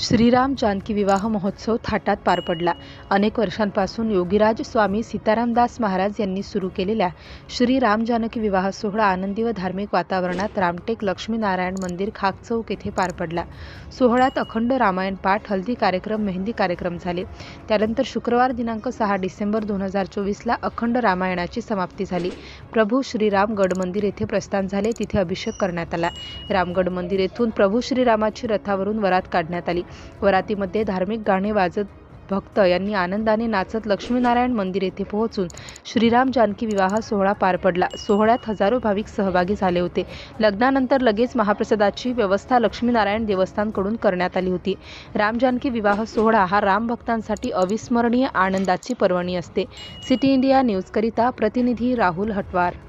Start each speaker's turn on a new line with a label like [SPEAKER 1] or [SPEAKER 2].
[SPEAKER 1] श्रीराम जानकी विवाह महोत्सव थाटात पार पडला. अनेक वर्षांपासून योगीराज स्वामी सीतारामदास महाराज यांनी सुरू केलेल्या श्री राम जानकी विवाह सोहळा आनंदी व धार्मिक वातावरणात रामटेक लक्ष्मीनारायण मंदिर खाक चौक येथे पार पडला. सोहळ्यात अखंड रामायण पाठ हल्दी कार्यक्रम मेहंदी कार्यक्रम झाले. त्यानंतर शुक्रवार दिनांक सहा डिसेंबर दोन हजार चोवीसला अखंड रामायणाची समाप्ती झाली. प्रभू श्रीराम गड मंदिर येथे प्रस्थान झाले. तिथे अभिषेक करण्यात आला. रामगड मंदिर येथून प्रभू श्रीरामाची रथावरून वरात काढण्यात आली. वरातीमध्ये धार्मिक गाणे वाजत भक्त यांनी आनंदाने नाचत लक्ष्मीनारायण मंदिर येथे पोहोचून श्रीराम जानकी विवाह सोहळा पार पडला. सोहळ्यात हजारो भाविक सहभागी झाले होते. लग्नानंतर लगेच महाप्रसादाची व्यवस्था लक्ष्मीनारायण देवस्थानकडून करण्यात आली होती. राम जानकी विवाह सोहळा हा राम भक्तांसाठी अविस्मरणीय आनंदाची पर्वणी असते. सिटी इंडिया न्यूजकरिता प्रतिनिधी राहुल हटवार.